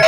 நீ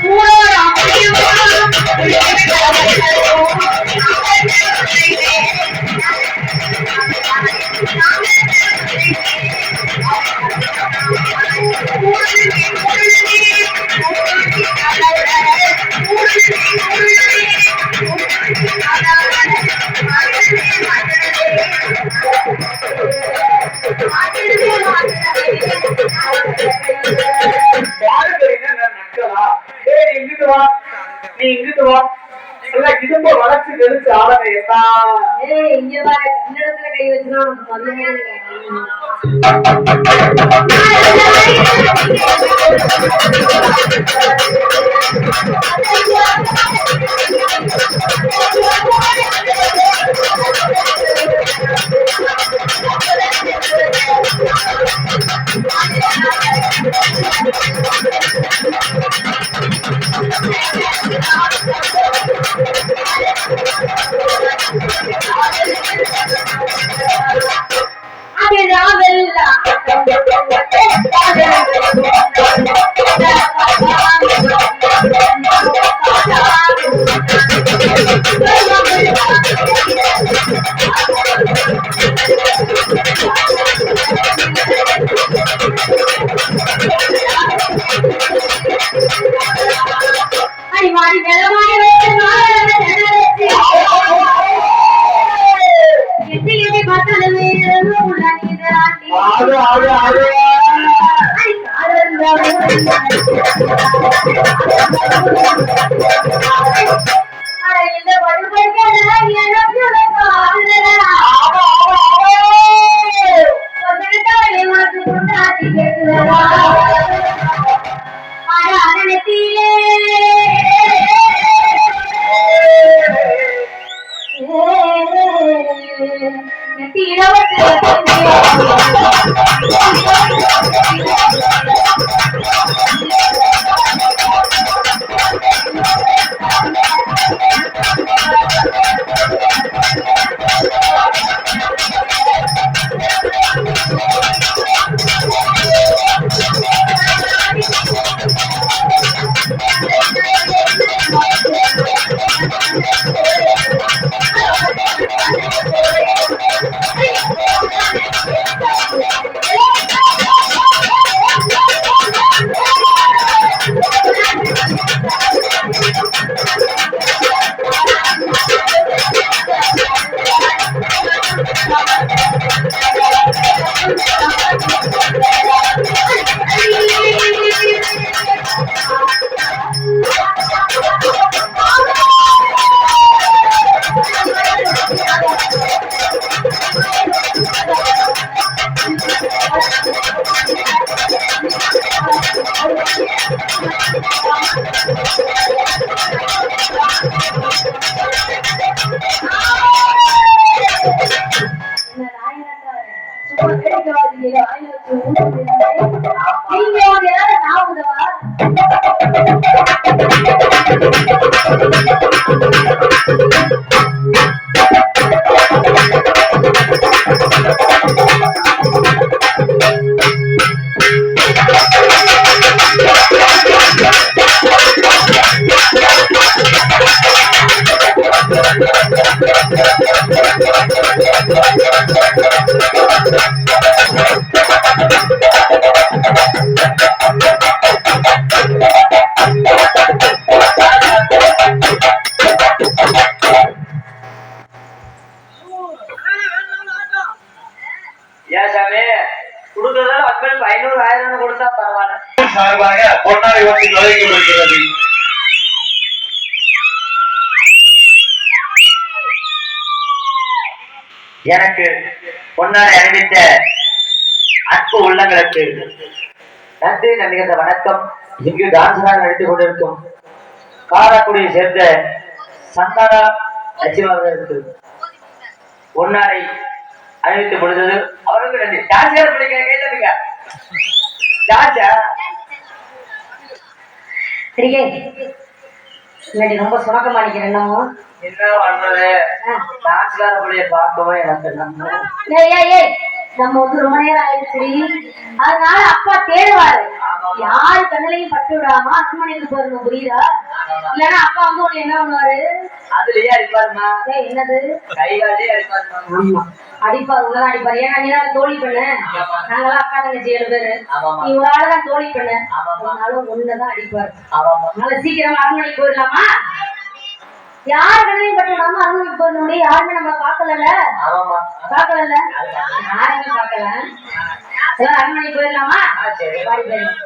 இங்க பாரு, கன்னடத்துல கை வச்சுதான் உனக்கு மரியாதை இல்லை. நீதாண்டி. ஆடு ஆடு இந்த எனக்கு உனக்கு ಕೊಡ್ತಾರೆ ಪರವಾಗಿಲ್ಲ ಕೊಡ್ತಾರೆ ಕೊಡ್ತಾರೆ ಇವತ್ತಿನ எனக்கு பொன்னாடை அணிவித்த அன்பு உள்ளங்களுக்கு நன்றி நன்றிகிற வணக்கம். இங்கு டான்ஸ்லாம் நடித்துக் கொண்டிருக்கும் காராக்குடியை சேர்ந்த சந்தானா லட்சுமணர்களுக்கு பொன்னாடை அணிவித்து கொடுத்தது அவருக்கு நன்றி. டான்ஸ் பிடிக்கிற கையில இருக்க டான்ஸா சரியே இன்னைக்கு ரொம்ப சுணக்கமா நிக்கிறேன் என்ன பண்றது? டான்ஸ் பிள்ளைய பார்க்கவும் எனக்கு ஏய் ஏய். நம்ம வந்து ரொம்ப நேரம் ஆயிடுச்சு. அதனால அப்பா தேடுவாரு. யாரு கண்ணிலையும் பட்டு விடாம அரண்மனைக்கு போயிருந்தோம் புரியுதா? இல்லன்னா அப்பா வந்து உன்னை என்ன பண்ணுவாரு? அதுலயே அடிப்பாருமா. என்னது? கை காலே அடிப்பாருமா. ஆமா. அடிப்பாரு உள்ளதான் அடிப்பாரு. ஏன்னா நீ தான் தோழி பண்ணு. நாங்களாம் அக்கா தங்கச்சி ஏழு பேரு. நீ ஒரு ஆளு தான் தோழி பண்ணு. அதனால ஒண்ணுதான் அடிப்பாரு. அதனால சீக்கிரமா அரண்மனைக்கு போயிடலாமா? யார் கண்ணையும் பட்டு விடாம அரண்மனைக்கு போயிருந்தோம் யாருமே நம்ம பாக்கல ஆமாமா பாக்கல யாருமே பாக்கல எல்லாம் அரண்மனைக்கு போயிடலாமா? பாடி போயிடலாம்.